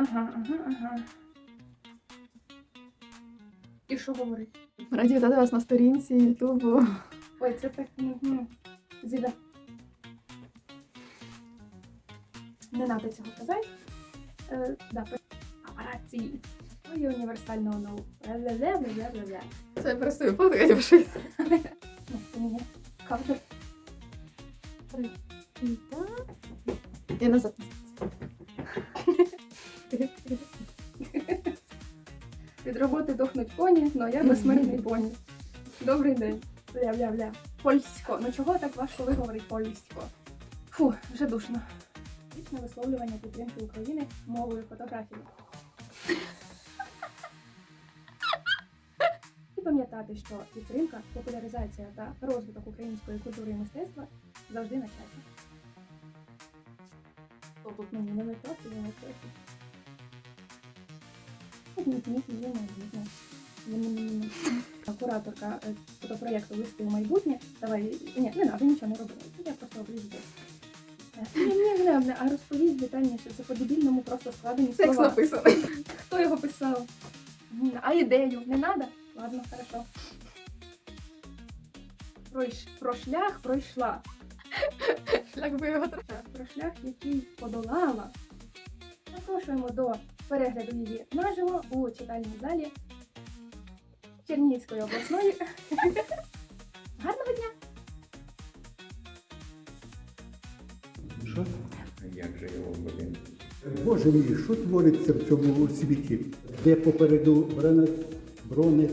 Ага, ага, ага. І що говорить? Раді вітати вас на сторінці Ютубу. Ой, це так. Угу. Зіда. Не треба цього казати. Е, да, апарації. Ой, універсального ноу. Бля-бля-бля-бля-бля-бля. Це я перестаю фоткати вже. Ну, ти мені кавдор. І назад. Від роботи дохнуть коні, але я безсмертний поні. Добрий день. Бля-бля-бля. Польсько. Ну чого так важко виговорити польсько? Фу, вже душно. Вічне висловлювання підтримки України мовою фотографії. І пам'ятати, що підтримка, популяризація та розвиток української культури і мистецтва завжди на часі. Тут мені не витрати, не витрати. Нет, нет, ее майбутнє. Кураторка цього проєкту листи у майбутнє. Давай, ні, не треба нічого не робити. Я просто обрізу. Ні, ні, не, а розповість детальніше, це по-дебільному просто складені слова. Текст написаний. Хто його писав? А ідею не треба? Ладно, хорошо. Про, про шлях пройшла. Шлях би його Про шлях, який подолала. Запрошуємо до перегляду її наживо у читальній залі Чернігівської обласної. Гарного дня! Що? Як же його блін? Боже мій, що твориться в цьому світі? Де попереду бронех,